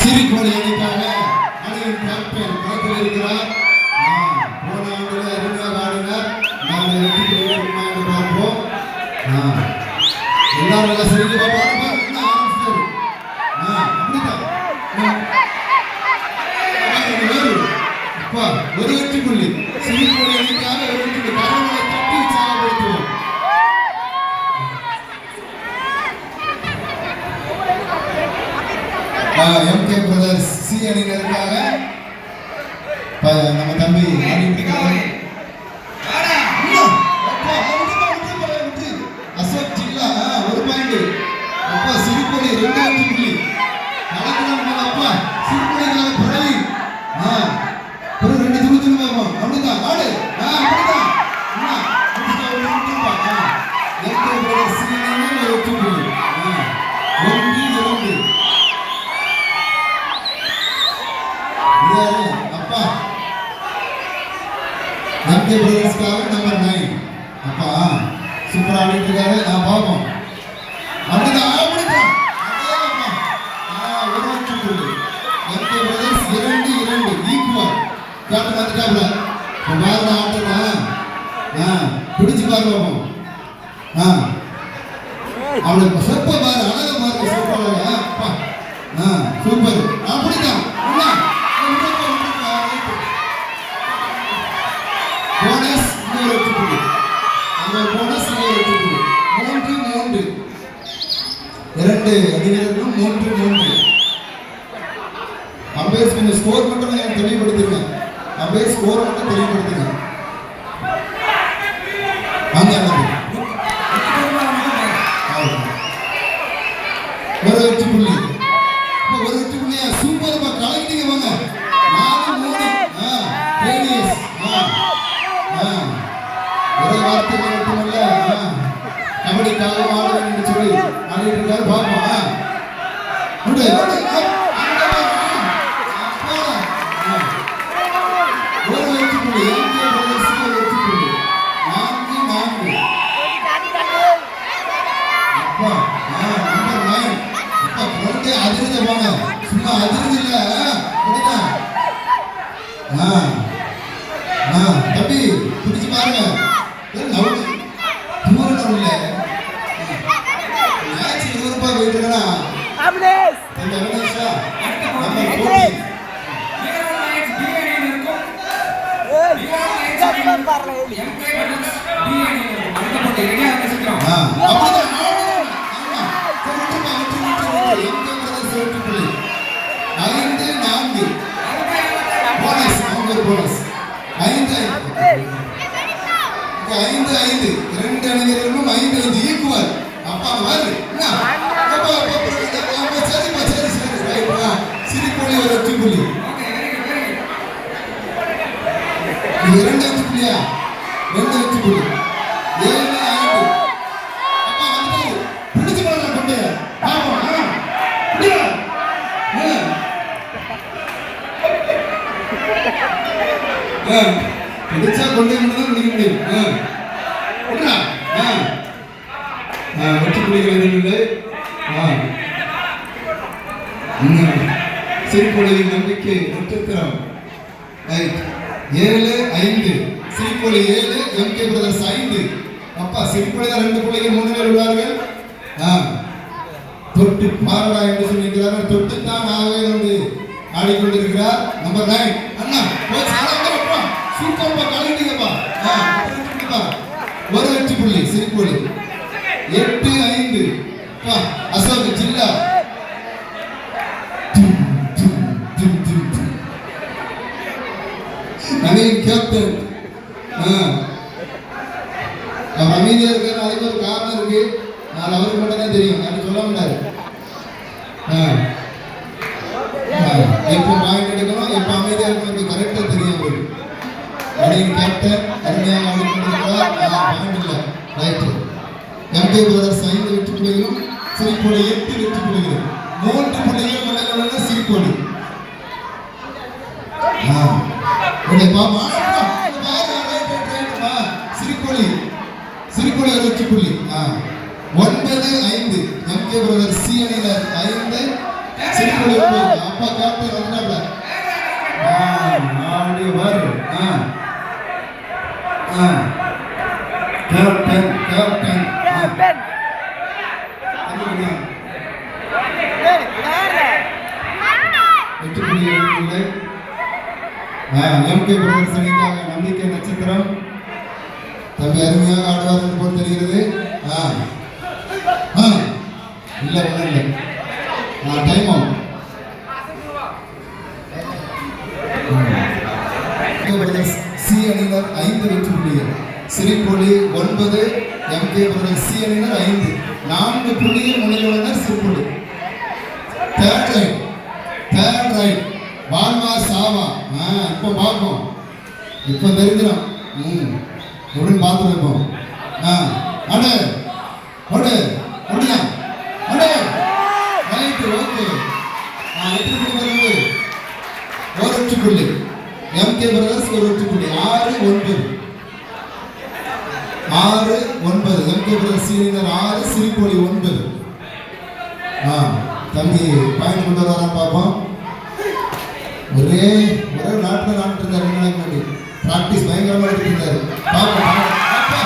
சிரிக்கோடி அணிக்காக அணியின் கேப்டன் களத்தில் இருக்கிறார். போன ஆண்டுல அருமையாக ஆடினார் நாங்கள் வெற்றி பார்ப்போம். எல்லாரும் நல்லா சிரிக்க பார்ப்போம் எம்கே பிரதர்ஸ் சி அணியினருக்காக நம்ம தம்பி ஆடிட்டு இருக்காரு. ஆடிட்டு இருக்காரு நான் பார்ப்போம் அப்படிதான் அப்படிதான் அதே அப்பா. ஆ, ஒரு வெற்றி புள்ளி எம்கே பிரதர்ஸ் இரண்டு இரண்டு ஈக்குவல் கேப்டன் வந்துட்டாப்ல இப்போ பாருங்க ஆட்டத்தை ஆ பிடிச்சு பாரு பார்ப்போம் ஆ அவளுக்கு சொப்ப பாரு அழக பாரு சொப்ப அழக அப்பா ஆ சூப்பர் அப்படிதான் அண்ணா, உண்மைப்பா, உண்மைப்பா, ரைட்டு. போனஸ் இன்னொரு வெற்றி புள்ளி அங்க போனஸ் இன்னொரு வெற்றி புள்ளி மூன்று மூன்று இரண்டு அணிவீரர்களும் மூன்று மூன்று அம்பேஸ் கொஞ்சம் ஸ்கோர் மட்டும் எனக்கு தெளிவுபடுத்திருங்க அம்பேஸ் ஸ்கோர் மட்டும் தெளிவுபடுத்துங்க அங்க வந்து ஒரு வெற்றி புள்ளி ஒரு வெற்றி புள்ளியா சூப்பர் கலக்கிட்டீங்க வாங்க. நாலு மூணு மட்டுமல்ல கபடி காலம் ஆடுவேன் சொல்லி ஆடிட்டு இருக்காரு ஆ உண்டு உண்டு ஆ, அங்க வா, ஆ. அப்பா. ஆ. ஒரு வெற்றி புள்ளி எம்கே பிரதர்ஸுக்கு ஒரு வெற்றி புள்ளி நான்கு நான்கு அப்பா ஆ நம்பர் நைன் அப்பா கிரௌண்டே அதிர்ந்து போங்க சும்மா அதிர்ந்து இல்ல. அப்படின்னா ஆ. ஆ தம்பி பிடிச்சு பாருங்க. ஏன் நவுடு தூரம் இல்ல மேட்ச் இருபது ரூபாய் போயிட்டு இருக்கா அம்லேஷ் பிடிச்சா கொண்டே வந்து தான் பிடிக்க முடியும். ஆ. விட்றா. ஆ. ஆ, வெற்றி ஆ. நம்பிக்கை நட்சத்திரம். ஏழு ஐந்து. சிறுபொழி ஏழு எம்கே பிரதர்ஸ் ஐந்து. அப்பா சிறுபொழி ரெண்டு புள்ளிகள் மூணு பேர் உள்ளார்கள். ஆ. தொட்டு பாரடா என்று சொல்லியிருக்கிறார்கள். தொட்டு தான் ஆகவே வந்து ஆடிக்கொண்டிருக்கிறார். நம்பர் நைன் ஒரு வெற்றி புள்ளி சிரிப்புள்ளி எட்டு ஐந்து. அசோக் ஜில்லா. அணியின் கேப்டன் அமைதியா இருக்காரு அதுக்கு ஒரு காரணம் இருக்கு. நான் அவருக்கு மட்டும் தான் தெரியும் சொல்ல மாட்டாரு. பாயிண்ட் எடுக்கணும் எப்போ அமைதியா இருக்கணும் கரெக்டா தெரியும் அவருக்கு லைன் கேப்டன் அருமையாக ஆடிக்கொண்டிருக்கிறார் பாயிண்ட் இல்லை ரைட்டு. எம்கே பிரதர்ஸ் ஐந்து வெற்றி புள்ளிகளும் சிரிப்போடு எட்டு வெற்றி புள்ளிகளும் மூன்று புள்ளிகள் மலைகளுள்ள சிரிப்போடு. ஆ. ஓகே வெற்றி புள்ளி. ஒன்பது ஐந்து. எம்கே பிரதர் சி அணியினர் ஐந்து சிரிப்பொலி அப்பா கேப்டன் வந்துட்டாப்ல ஆடி ஆ கேப்டன் கேப்டன் ஆ கேப்டன் அதுக்குதான் ஏய் யாரு வெற்றி புள்ளி இல்லை எம்கே பிரதர்ஸ் அணிக்காக நம்பிக்கை நட்சத்திரம். தம்பி அருமையாக ஆடுவார் என்று போல் தெரிகிறது. ஆ. ஆ. இல்லை ஒன்றும் இல்லை. ஆ டைம் ஆகும் சி அணியினர் ஐந்து வெற்றி புள்ளிகள். சிரிப்பொலி ஒன்பது எம்கே பிரதர்ஸ் சி அணியினர் ஐந்து. நான்கு புள்ளிகள் முன்னிலையுள்ளனர் சிறுபுள்ளி தேர்ட் ரைட் தேர்ட் ரைட் வாழ்வா சாவா. ஆ இப்போ பார்ப்போம். இப்போ தெரிஞ்சிடும். ம் எப்படின்னு பார்த்து வைப்போம் ஆ அடு அடு அப்படியா அடு ரைட் ஓகே ஆ எட்டு புள்ளி வருது? ஒரு வெற்றி எம்கே பிரதர்ஸ் ஒரு வெற்றி ஆறு ஒன்பது. ஆறு ஒன்பது. எம்கே பிரதர்ஸ் சீனியர் ஆறு சிரிப்பொலி ஒன்பது. ஆ தம்பி பாயிண்ட் கொண்டு வரான் பார்ப்போம். ஒரே ஒரே நாட்டில் நாட்டு இருந்தார் ரெண்டு நாளைக்கு முன்னாடி ப்ராக்டிஸ் பயங்கரமாக எடுத்து இருந்தார் பார்ப்போம் அப்பா.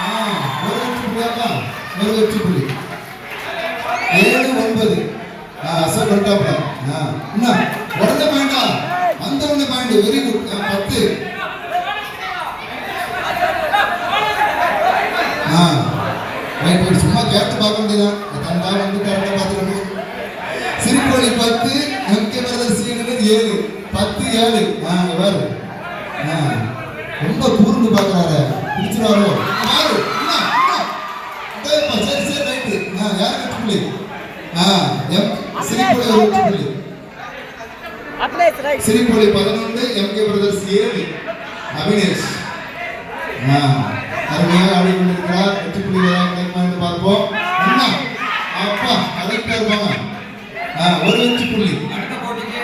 ஆ ஒரு வெற்றி புள்ளியாப்பா ஒரு வெற்றி புள்ளி ஏழு ஒன்பது ஆ அசல் பண்ணிட்டாப்ல ஆ என்ன உடனே பாயிண்டா அந்த உடனே பாயிண்ட் வெரி குட் பத்து ஆ ரைட் ரைட் சும்மா கேட்டு பார்க்க வேண்டியதான் தந்தா வந்து கரெக்டாக பார்த்துக்கணும் சிறுகோழி பத்து எம்கே பிரதர் சீனர் ஏழு பத்து ஏழு. ஆ வேறு ஆ ரொம்ப கூர்ந்து பார்க்குறாரு. பிடிச்சிருவாரோ? ஆறு. சரி சரி ரைட்டு. ஆ யார் வெற்றி புள்ளி? ஆ எம் சிரிப்பொழி ஒரு வெற்றி புள்ளி? அப்ளேஸ் ரைட் சிறுகோழி பதினொன்று எம்கே பிரதர்ஸ் ஏழு. அபினேஷ். ஆ அருமையாக ஆடி கொண்டிருக்கிறார். வெற்றி புள்ளி கிடைக்குமா பார்ப்போம். அப்பா கரெக்டாக ஆ ஒரு வெற்றி புள்ளி அடுத்த போட்டிக்கு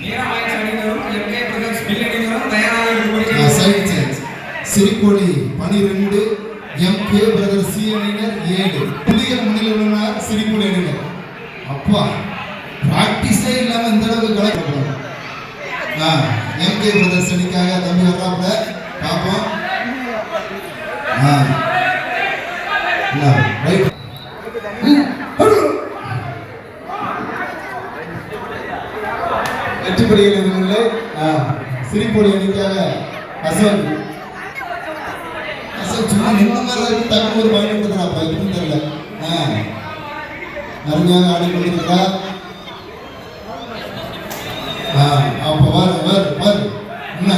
மீராபாய் அணியினரும் எம்கே பிரதர்ஸ் பில் அணியினரும் தயாராக ஆ, இருக்கிறீர்கள் சைடு சேஞ்ச் சிறுகோழி பனிரெண்டு எம்கே பிரதர் சி அணியினர் ஏழு. புதிய முன்னிலை உள்ளனர் அணியினர் அப்பா பிராக்டிஸே இல்லாமல் இந்த அளவுக்கு கலக்கிறாங்க எம் கே பிரதர்ஸ் அணிக்காக தம்பி வர்றாப்புல. பார்ப்போம் ஆ. ரைட் வெற்றி படுகிறது எதுவுமில்லை அணிக்காக அசோக். மாதிரி ஒரு பாயிண்ட் கொடுக்குறா அப்ப எப்படின்னு தெரியல. ஆ. அருமையாக ஆடி கொண்டிருக்கிறார் ஆ அப்போ வரு வரு வரு என்ன?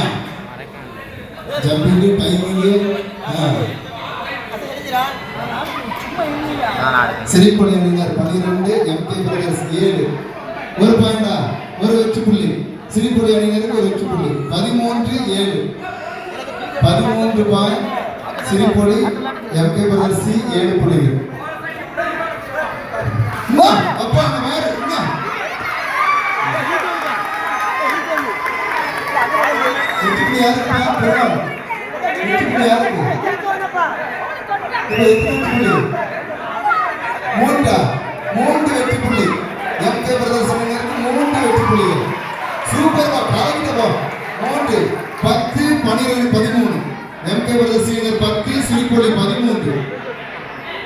ஜம்பிங்கு டைமிங்கு ஆ. சும்மா இல்லையா சிரிப்பொடி பன்னிரெண்டு எம்கே பிரதர்ஸ் ஏழு. ஒரு பாயிண்டா ஒரு வெற்றி புள்ளி. சிரிப்பொடி அணியினருக்கு ஒரு வெற்றி புள்ளி. பதிமூன்று ஏழு. பதிமூன்று பாயிண்ட் சிரிப்பொடி எம் கே பிரதர்சி ஏழு புள்ளிகள் அப்பா அங்க வேறு மூன்றா மூன்று வெற்றி புள்ளி மூன்று வெற்றி புள்ளிகள் சூப்பர் போ மூன்று பத்து பன்னிரெண்டு பதிமூணு. எம்கே பிரதர்ஸ் அணியினர் பத்து சிறுகோழி பதிமூன்று.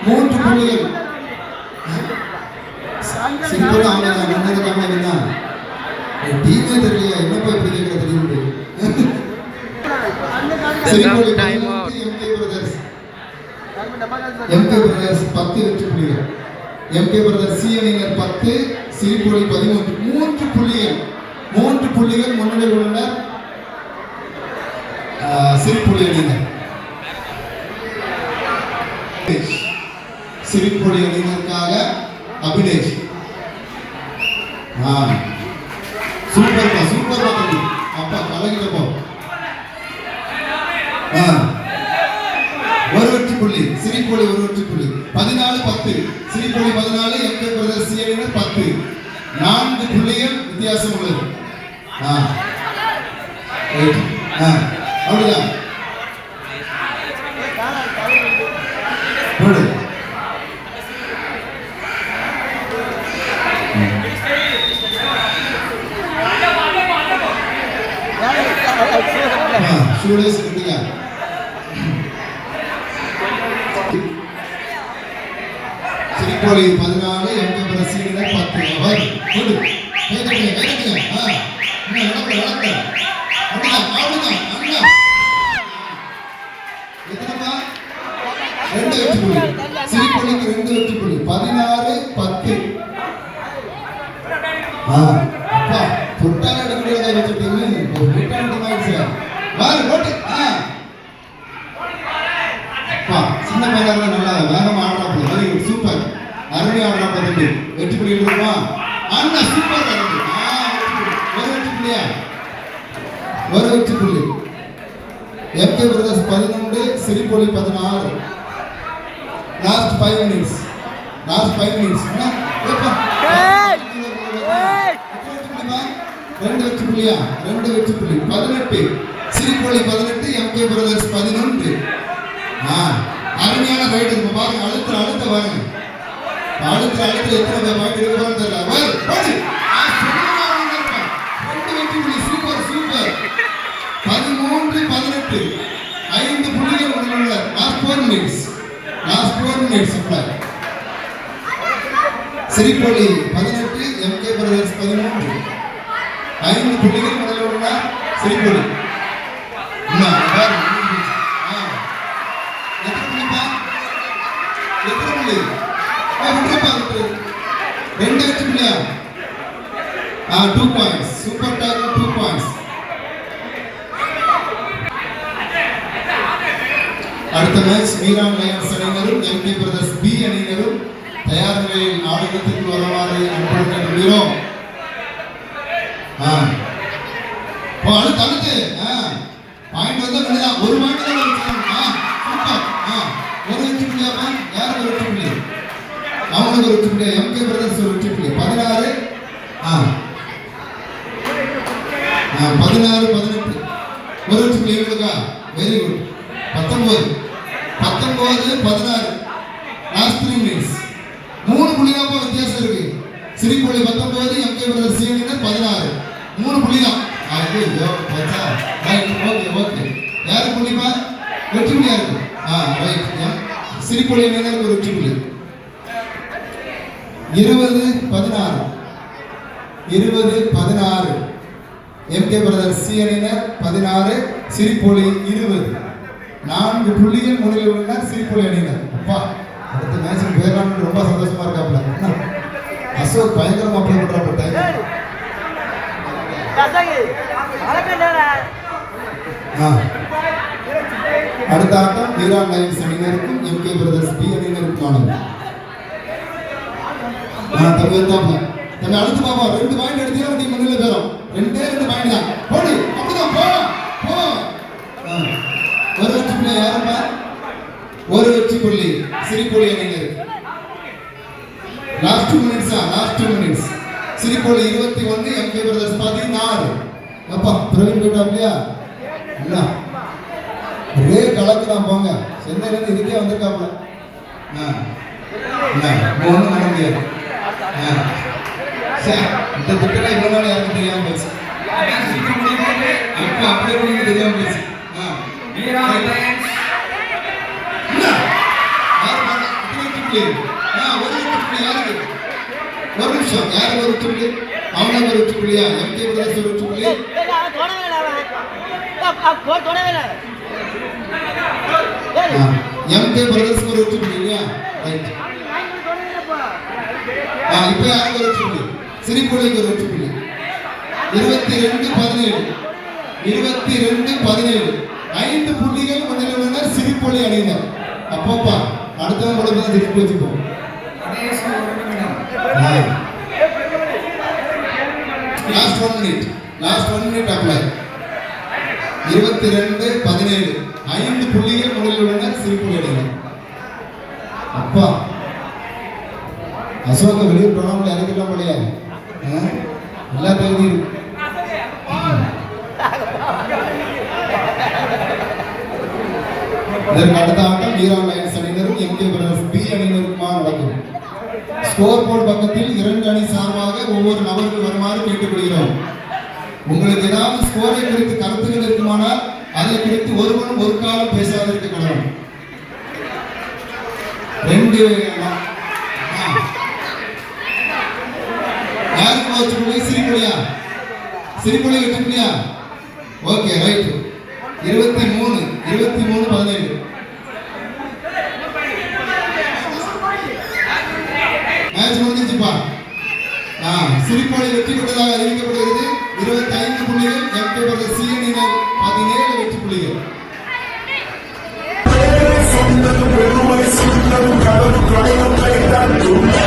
மூன்று புள்ளிகள். சிறுகோழி ஆகலாம் முன்னது காமெடி டீமே தெரியலையா? என்னப்பா இப்படி கேட்கிற தெரியுது சிறுகோழி பதிமூன்று எம்கே பிரதர்ஸ் எம்கே பிரதர்ஸ் பத்து வெற்றி புள்ளிகள். எம்கே பத்து பதிமூன்று. மூன்று புள்ளிகள். மூன்று புள்ளிகள் முன்னிலை உள்ளனர். ஆஹ், சிரிப்பொலி அணியினர் சிரிப்பொலி அணியினருக்காக அபினேஷ் சூப்பர் சூப்பர்ப்பா சூப்பர்ப்பா தம்பி. அப்பா கலகிட்ட ஆ. ஒரு வெற்றி புள்ளி சிரிப்பொலி ஒரு வெற்றி புள்ளி பதினாலு பத்து. சிரிப்பொலி பதினாலு எம்கே பிரதர் சிஎனினர் பத்து. நான்கு புள்ளிகள் வித்தியாசம் உள்ளது. ஆ. வீடு ஸ்டூடெண்ட்ஸ் இருந்தீங்க திருப்பொழி பதினாலு எண்பது ரசீடு பத்து அவர் வீடு கேட்டுக்கங்க கேட்டுக்கங்க ஆ ரெண்டு வெற்றி புள்ளி சிரிப்பொலிக்கு ரெண்டு வெற்றி புள்ளி பதினாறு பத்து. அப்பா தொட்டால எடுக்கிறதா வச்சுட்டீங்க ஒரு வீட்டான டீம் ஆயிடுச்சு வாரு ஓட்டு. அப்பா சின்ன பையனாக நல்லா வேகமா ஆடுறாப்புல வெரி குட் சூப்பர். அருமையா ஆடுறாப்புல தம்பி வெற்றி புள்ளி இருக்குமா அண்ணா சூப்பர் ஒரு வெற்றி புள்ளியா ஒரு வெற்றி புள்ளி எம்கே பிரதர்ஸ் பதினொன்று சிரிப்பொலி பதினாறு last five minutes last five minutes! ரெண்டு வெற்றி புள்ளியா? ரெண்டு வெற்றி புள்ளி. பதினெட்டு. சிரிப்பொலி பதினெட்டு எம்கே பிரதர்ஸ் பதினொன்று. ஆ அருமையான ரைடு இப்ப பாருங்க அழுத்த அழுத்த பாருங்க. அழுத்த அழுத்த எத்தனை பாயிண்ட் எடுக்கிறான்னு தெரியல. பதிமூன்று பதினெட்டு. ஐந்து புள்ளிகள் உள்ள last four minutes last four minutes இப்போ சிரிப்பொலி பதினெட்டு எம்கே பிரதர்ஸ் பதிமூன்று ஐந்து புள்ளிகள் முதல்ல உள்ள சிரிப்பொலி என்ன, பாரு, ஆ. எத்தனை புள்ளிப்பா? எத்தனை புள்ளி? ஆ, விட்டுருப்பா, விட்டுரு. ரெண்டு வெற்றி புள்ளியா ஆ டூ பாயிண்ட்ஸ் சூப்பர் டாக் அடுத்த மேட்ச் மீரான் லயன்ஸ் அணியினரும் எம்கே பிரதர்ஸ் பி அணியினரும் தயார் நிலையில் ஆடுகளத்திற்கு வருமாறு அன்புடன் கேட்டுக்கொள்கிறோம். ஆ. ஓ அடுத்து ஆ. பாயிண்ட் வந்து விழுதான் ஒரு பாயிண்ட் தான் ஆ ஒரு வெற்றி புள்ளியாப்பா யார் ஒரு வெற்றி புள்ளி? ஒரு வெற்றி புள்ளி எம்கே பிரதர்ஸ் ஒரு வெற்றி புள்ளி. பதினாறு. ஆ. ஆ பதினாறு பதினெட்டு. ஒரு வெற்றி புள்ளி வெரி குட் பத்தொன்பது. பத்தொன்பது பதினாறு. லாஸ்ட் த்ரீ மினிட்ஸ் மூணு புள்ளி தான் வித்தியாசம் இருக்கு. சிரிப்புள்ளி பத்தொன்பது எம்கே பிரதர் சீனியர் பதினாறு. மூணு புள்ளி தான் ஓகே ஓகே யாரு புள்ளிப்பா வெற்றி புள்ளியா இருக்கு? ஆ ரைட் சிரிப்புள்ளி ஒரு வெற்றி புள்ளி. இருபது பதினாறு. இருபது பதினாறு. எம்கே பிரதர் சி அணியினர் பதினாறு சிரிப்பொலி இருபது. நான்கு புள்ளிகள் முன்னிலை உள்ளனர் சிரிப்பொலி அணியினர் அப்பா அடுத்த மேட்சுக்கு போயிடலாம்னு ரொம்ப சந்தோஷமா இருக்காப்ல அசோக் பயங்கரமா அப்ளை பண்றாப்ல டைம் அடுத்த ஆட்டம் வீரா லைன்ஸ் அணியினருக்கும் எம்கே பிரதர்ஸ் பி அணியினருக்கும் ஆனது ஆ தம்பி வந்தாப்ல தம்பி அடுத்து பாப்பா. ரெண்டு பாயிண்ட் எடுத்தீங்கன்னா நீ முன்னிலை பேரும். ரெண்டே ரெண்டு பாயிண்ட் தான். போடி அப்படிதான் போ ஒரு வெற்றி புள்ளி ஒரு வெற்றி புள்ளி சிரிப்புள்ளி அணியினர் லாஸ்ட் டூ மினிட்ஸா லாஸ்ட் டூ மினிட்ஸ் சிரிப்பொலி இருபத்தி ஒன்று எம்கே பிரதர்ஸ் பதினாறு அப்பா பிரவீன் போயிட்டா இல்லையா என்ன ஒரே கலக்கு போங்க. சென்னையிலேருந்து இதுக்கே வந்திருக்காப்ல ஆ. ஒன்றும் பண்ண முடியாது. சரி இந்த திட்டம் இவ்வளோ நாள் யாருக்கும் தெரியாம போச்சு. அப்படியே உங்களுக்கு போச்சு. ஆ மீரான் லயன்ஸ் என்ன? யார் பாரு? எத்தனை வெற்றி புள்ளி? ஆ, ஒரு வெற்றி ஒரு நிமிஷம். யாருக்கு ஒரு வெற்றி புள்ளி? ஒரு வெற்றி எம்கே பிரதர்ஸ் ஒரு எம்கே ஒரு இல்லையா? ரைட் இப்போ யாருக்கு ஒரு சிரிப்புள்ளிக்கு ஒரு இருபத்தி ரெண்டு பதினேழு. இருபத்தி ரெண்டு பதினேழு. ஐந்து புள்ளிகள் முன்னிலை உள்ளனர் சிரிப்பொலி அணியினர். அப்பப்பா அடுத்தவங்க கூட தான் திருப்பி வச்சுப்போம். Last one minute last one minute apply இருபத்தி ரெண்டு பதினேழு. ஐந்து புள்ளிகள் முதலில் உள்ளனர் சிரிப்பு அணியினர் அப்பா. அசோக வெளியே போனவங்களை இறக்கலாம் போலையா. ஆ? எல்லா தகுதி இருக்கு. இதற்கு அடுத்த ஆட்டம் வீராமலை லயன்ஸ் அணியினரும் எம்கே பிரதர்ஸ் பி அணியினருக்குமா நடக்கும் ஸ்கோர் போர்டு பக்கத்தில் இரண்டு அணி சார்பாக ஒவ்வொரு நபர்கள் வருமாறு கேட்டுக்கொள்கிறோம். உங்களுக்கு ஏதாவது ஸ்கோரை குறித்து கருத்துக்கள் இருக்குமானால் அதை குறித்து ஒருவரும் ஒரு காலம் பேசாதிருக்க கடவுள். ரெண்டு ஆ. யாருக்கு வச்சு புள்ளி ஓகே ரைட் இருபத்தி மூணு இருபத்தி மூணு பதினேழு. சிரிப்பார். சிரிப்பாளி வெற்றி பெற்றதாக அறிவிக்கப்படுகிறது. இருபத்தி ஐந்து புள்ளிகள் எம்கே பிரதர் சிஎனினர் பதினேழு வெற்றி புள்ளிகள். பெருமை சிந்தம் கடவுள் கடவுள்